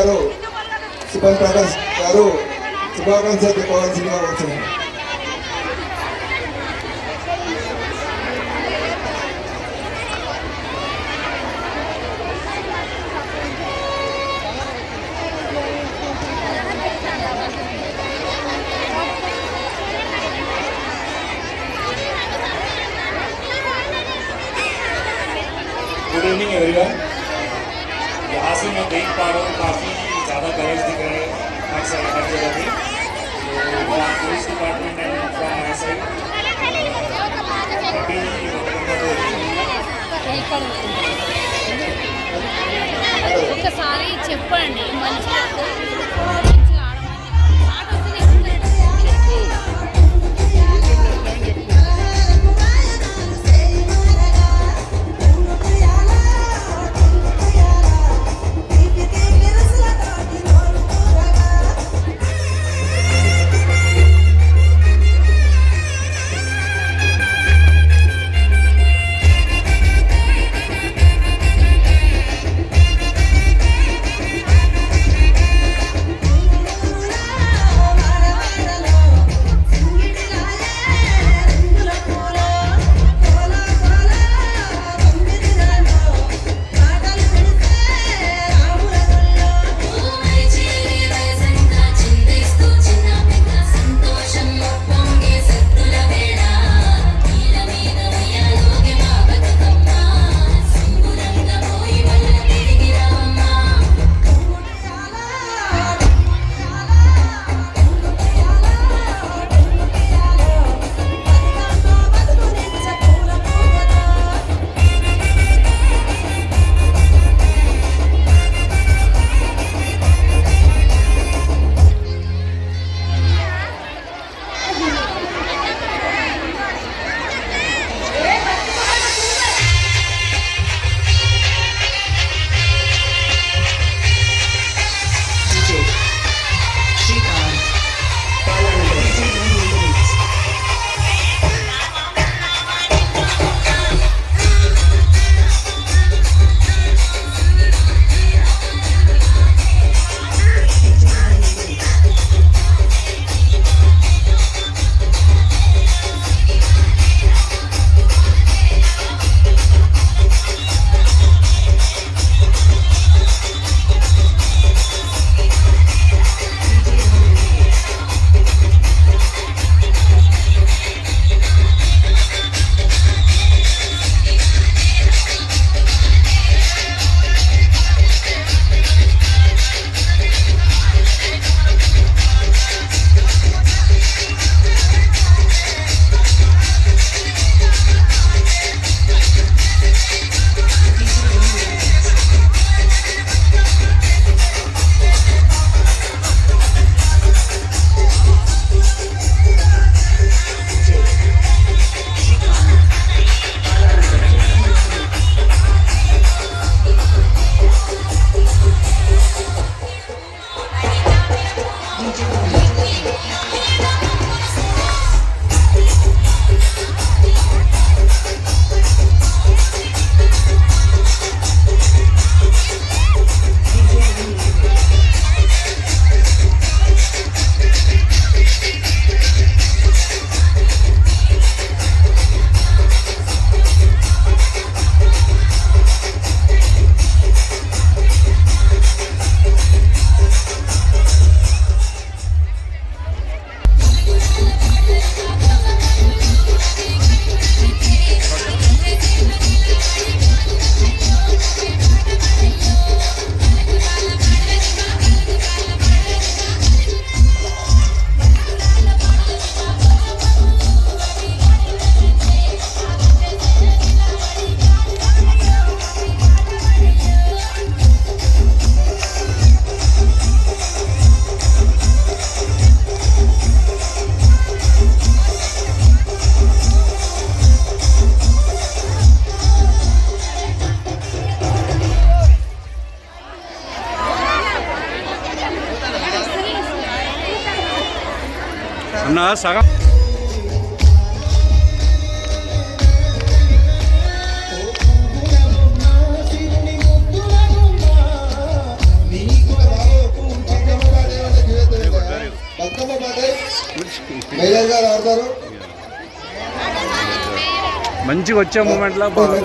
karo sipan prakas karo saya di pohon sini awak sini Good evening, everyone. से मैं देख पा रहा हूँ काफ़ी ज़्यादा करेज दिख रहे हैं हर साइड हर जगह पे तो police department and from my side happy ఒక్కసారి చెప్పండి మంచిగా అన్నా సగం. మంచిగా వచ్చే మూమెంట్లో బాగా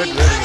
Good, good,